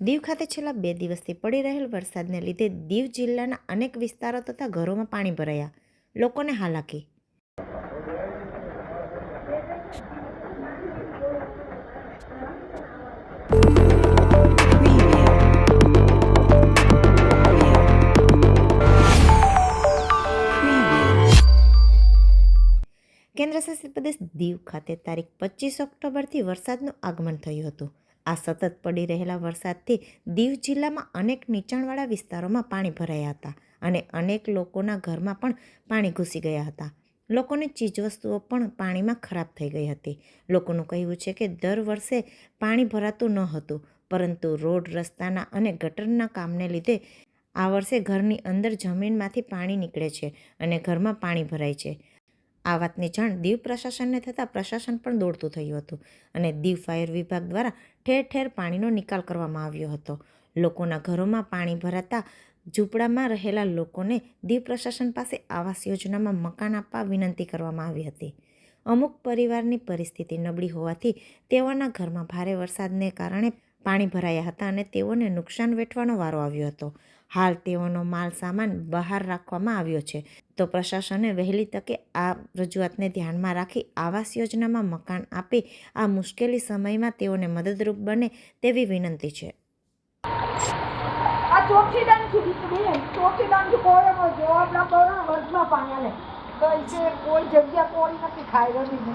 દીવ ખાતે છેલ્લા બે દિવસથી પડી રહેલ વરસાદને લીધે દીવ જિલ્લાના અનેક વિસ્તારો તથા ઘરોમાં પાણી ભરાયા. લોકોને હાલાકી. કેન્દ્રશાસિત પ્રદેશ દીવ ખાતે તારીખ પચીસ ઓક્ટોબરથી વરસાદનું આગમન થયું હતું. આ સતત પડી રહેલા વરસાદથી દીવ જિલ્લામાં અનેક નીચાણવાળા વિસ્તારોમાં પાણી ભરાયા હતા અને અનેક લોકોના ઘરમાં પણ પાણી ઘૂસી ગયા હતા. લોકોની ચીજવસ્તુઓ પણ પાણીમાં ખરાબ થઈ ગઈ હતી. લોકોનું કહેવું છે કે દર વર્ષે પાણી ભરાતું ન હતું, પરંતુ રોડ રસ્તાના અને ગટરના કામને લીધે આ વર્ષે ઘરની અંદર જમીનમાંથી પાણી નીકળે છે અને ઘરમાં પાણી ભરાય છે. આ વાતની જાણ દીવ પ્રશાસનને થતાં પ્રશાસન પણ દોડતું થયું હતું અને દીવ ફાયર વિભાગ દ્વારા ઠેર ઠેર પાણીનો નિકાલ કરવામાં આવ્યો હતો. લોકોના ઘરોમાં પાણી ભરાતા ઝૂંપડામાં રહેલા લોકોને દીવ પ્રશાસન પાસે આવાસ યોજનામાં મકાન આપવા વિનંતી કરવામાં આવી હતી. અમુક પરિવારની પરિસ્થિતિ નબળી હોવાથી તેઓના ઘરમાં ભારે વરસાદને કારણે પાણી ભરાયા હતા અને તેઓને નુકસાન વેઠવાનો વારો આવ્યો હતો. હાલ તેઓનો માલ સામાન બહાર રાખવામાં આવ્યો છે. તો પ્રશાસને વહેલી તકે આ રજૂઆતને ધ્યાનમાં રાખી આવાસ યોજનામાં મકાન આપી આ મુશ્કેલી સમયમાં તેઓને મદદરૂપ બને તેવી વિનંતી છે. કોઈ જગ્યા કોઈ નથી ખાઈ રમીને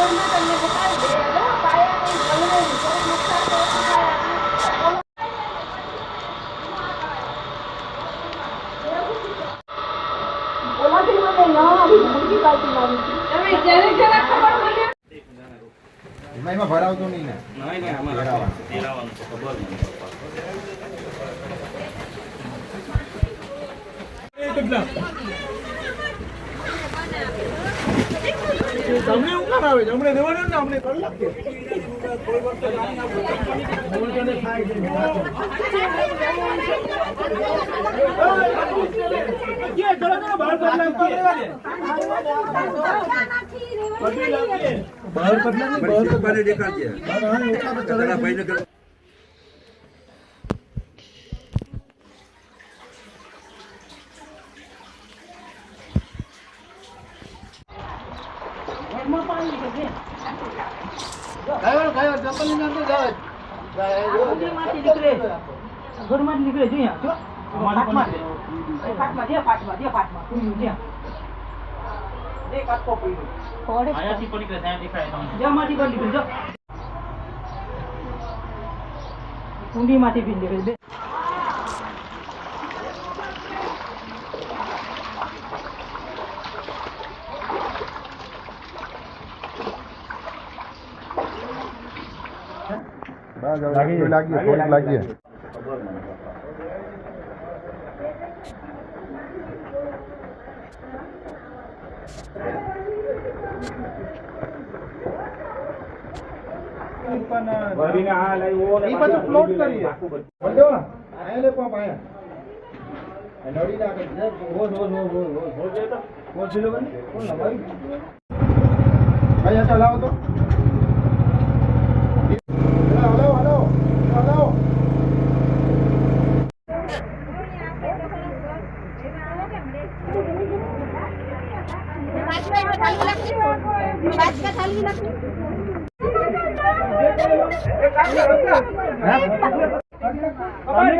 ખોઈ ઓલાથી મને ન આવી મોટી બાઈક મારી તમે જ્યારે જ્યારે ખબર એમાં એમાં ભરાવતો નહીં ને તમને હું કામ આવે છે અમને દેવાનું ને અમને ચલો બહાર દે. બહાર નહીં, બહાર બદલાવ. પાણી દેખાડજે બહાર હા, એટલા તો ચલાવી તારા ભાઈને કર ગયો ગયો ચપ્પલની અંદર જાય ઘરમાંથી નીકળે ઘરમાંથી નીકળે જોઈએ જો ફાટમાં દે ફાટમાં દે ફાટમાં દે ફાટમાં તું દે દે અહીંયાથી પડી ગયા ત્યાં દેખાય તમને. જે માંથી બની નીકળી જો. કુંડીમાંથી બી નીકળે. ભાઈ આ ચલાવો તો હલો હલો હલો હલો તમે કે બદલાવ કે ચલો ચલો બહાર બદલાવ કરી દેવા દે બધી લાલ પકડાઈ જાય ખાલી બહાર બદલાવની ખાલી ઈ રે, ઈ રે. બધા બહાર વહી જાઓ, બધા બધી બહાર વહી જાઓ. એકથી અગિયાર હજી કે હું તો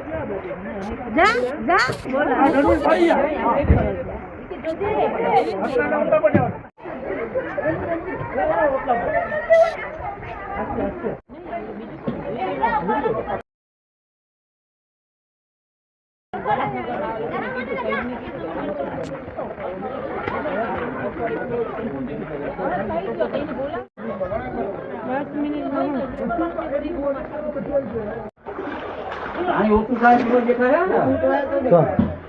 છે માં. ડોર- ડોર કાઢો એક તો જરા. હા બોલી જજો જા પાણી ઓછું થાય તેવા દેખાય ને?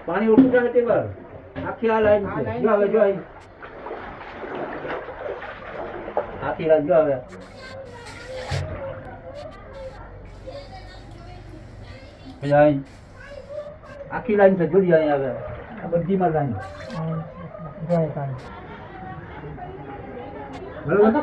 પાણી ઓછું થાય તેવા આખી આ લાઈન છે. જો હવે જો આખી લાઈન જો હવે. આખી લાઈન છે જોડી અહીં આવે. આ બધીમાં લાઈન. બરાબર? તો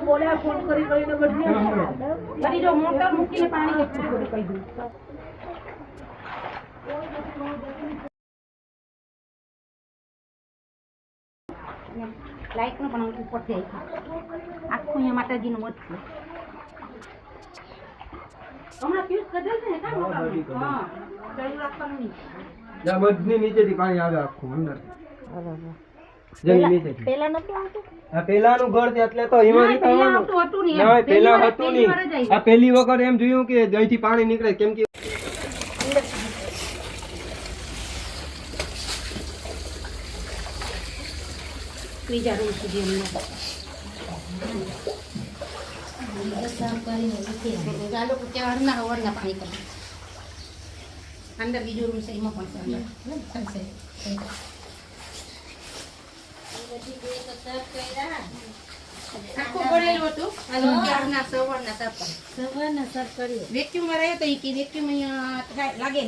બોલ્યા ફોન કરી કરીને બધું ફરી જો મોટર મૂકીને પાણી કહી દઉં લાઈટ નું પણ ઉપરથી આખું અહીંયા માતાજીનું મત છે. હમણાં ફ્યુઝ કઢાય છે ને કાં હા ચાલુ રાખવાનું નહીં. બધની નીચેથી પાણી આવે આખું અંદર પેલા પેલાનું ઘર છે એટલે તો પહેલા હતું નહીં. પેલા હતું નહીં. આ વખત એમ જોયું કે અહીંથી પાણી નીકળે કેમ કે ત્રીજા રૂમ સુધી અમને અંદર બીજો રૂમ છે એમાં પણ છે અંદર. આખું ભરેલું હતું અને ક્યારના સવારના સાપા. વેક્યુમમાં રહ્યો તો ઈ કે વેક્યુમ અહીંયા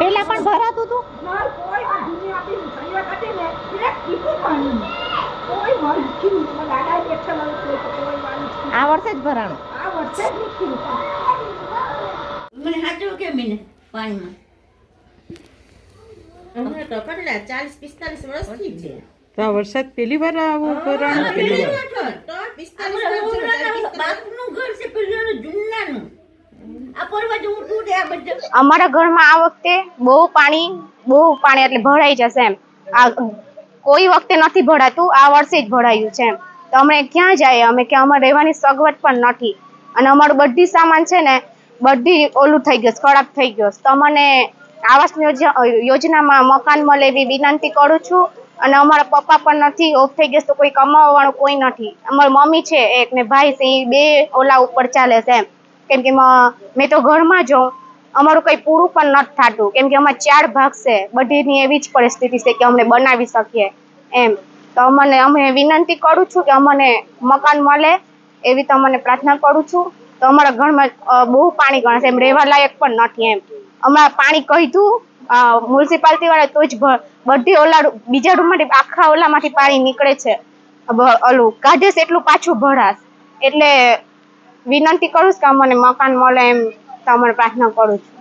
પેલા પણ ભરાતું હતું આ વર્ષે જ ભરાણું. મને સાચું કે એને પાણીમાં. અમે તો કેટલા? ચાલીસ પિસ્તાલીસ વર્ષથી છે આ વરસાદ પહેલી વાર આવું ભરાણ? તો પિસ્તાલીસ બાપનું ઘર છે પેલું જૂનાનું. અમારા ઘરમાં આ વખતે બહુ પાણી બહુ પાણી એટલે ભરાઈ જશે એમ. આ કોઈ વખતે નથી ભરાતું, આ વર્ષે જ ભરાયું છે તો અમે ક્યાં જઈએ? અમે કે અમારે રહેવાની સગવડ પણ નથી. અને અમારું બધી સામાન છે ને, બધી ઓલું થઈ ગયું, ખરાબ થઈ ગયો. તો મને આવાસ યોજનામાં મકાન મળે એવી વિનંતી કરું છું. અને અમારા પપ્પા પણ નથી, ઓફ થઈ ગયા તો કોઈ કમાવાવાળું કોઈ નથી. અમારી મમ્મી છે એક ને ભાઈ છે, એ બે ઓલા ઉપર ચાલે છે એમ. કેમ કે મેં તો ઘરમાં જોઉં અમારું કંઈ પૂરું પણ નથી થતું. કેમ કે અમારે ચાર ભાગ છે. બધીની એવી જ પરિસ્થિતિ છે કે અમને બનાવી શકીએ. એમ. તો અમને, અમે વિનંતી કરું છું કે અમને મકાન મળે એવી તો અમને પ્રાર્થના કરું છું. તો અમારા ઘરમાં બહુ પાણી ગણાશે. એમ રહેવા લાયક પણ નથી એમ. હમણાં પાણી કહીધું મ્યુનિસિપાલિટી વાળા તો જ બધી ઓલા બીજા રૂમમાંથી, આખા ઓલામાંથી પાણી નીકળે છે. ઓલું, કાઢે એટલું પાછું ભરાશ. એટલે વિનંતી કરું છું કે અમને મકાન મળે એમ તમારે પ્રાર્થના કરું છું.